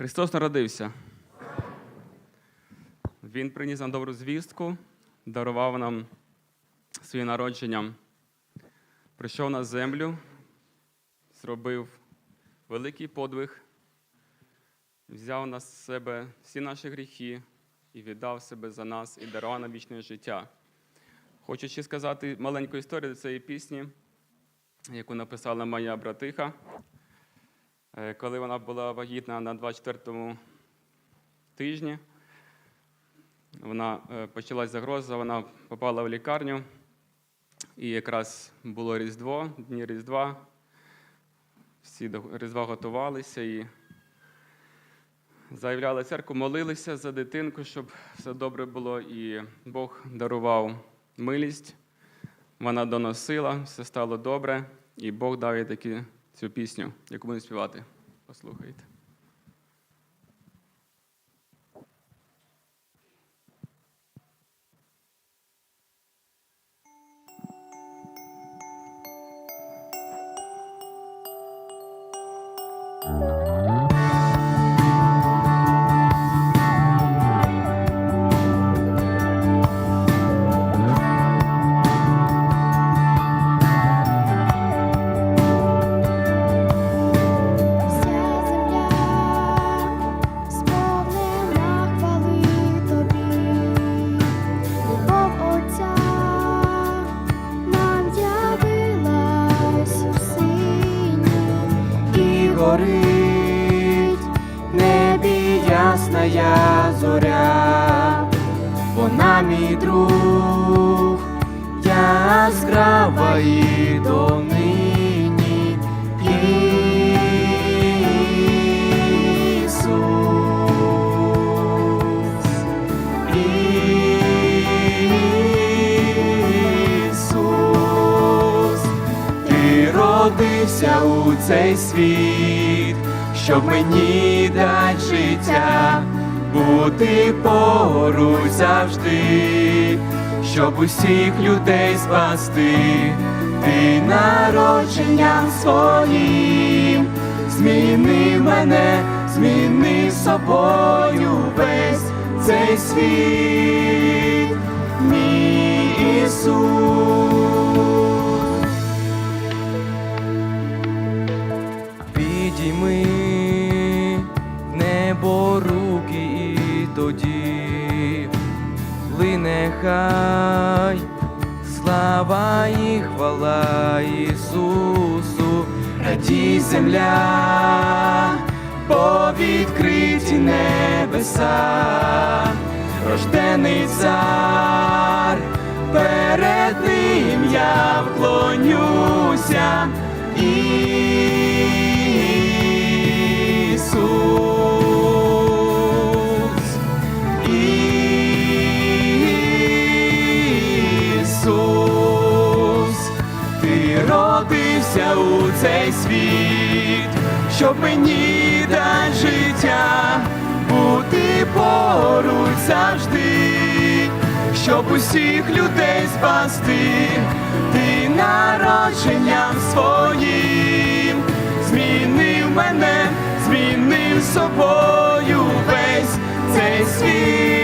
Христос народився. Він приніс нам добру звістку, дарував нам своє народження, прийшов на землю, зробив великий подвиг, взяв на себе всі наші гріхи і віддав себе за нас і дарував нам вічне життя. Хочу ще сказати маленьку історію до цієї пісні, яку написала моя братиха. Е, Коли вона була вагітна на 24-му тижні, вона е, почалась загроза, вона попала в лікарню, і якраз було Різдво, дні Різдва. Всі до Різдва готувалися і заявляли церкву, молилися за дитинку, щоб все добре було, і Бог дарував милість. Вона доносила, все стало добре, і Бог дав їй таки цю пісню, яку будемо співати. Послухайте. Горить. Небі ясная зоря, вона мій друг, яскрава і ти родився у цей світ, щоб мені дать життя, бути поруч завжди, щоб усіх людей спасти, ти народженням своїм, зміни мене, зміни собою весь цей світ, мій Ісус. Підійми в небо руки і тоді лине хай слава і хвала Ісусу, радій земля, по відкриті небеса, рождений цар, перед ним я вклонюся. Ісус, цей світ, щоб мені дать життя, бути поруч завжди, щоб усіх людей спасти, ти народженням своїм, змінив мене, змінив собою весь цей світ,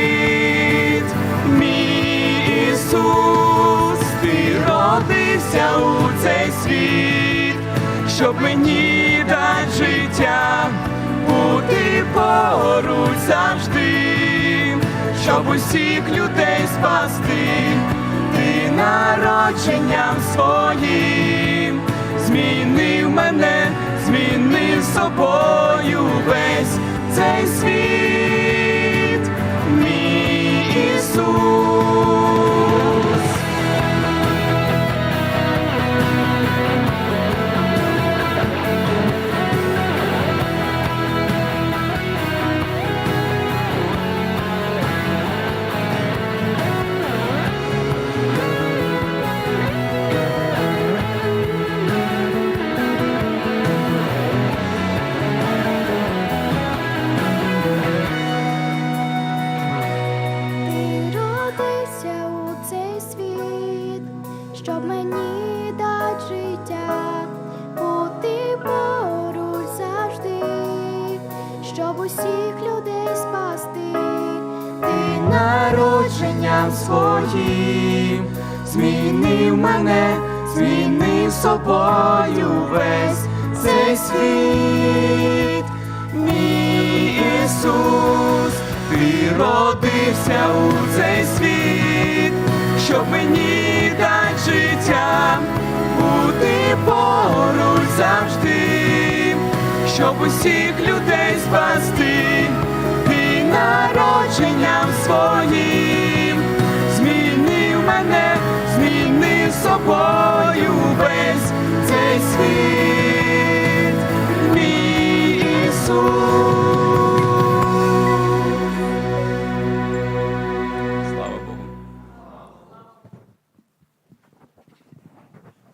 щоб мені дать життя, бути поруч завжди, щоб усіх людей спасти, ти народженням своїм, змінив мене, змінив собою весь цей світ, народженням своїм, змінив мене, змінив собою весь цей світ. Мій Ісус, ти родився у цей світ, щоб мені дати життя, бути поруч завжди, щоб усіх людей спасти народженням своїм змінив мене, змінив собою весь цей світ.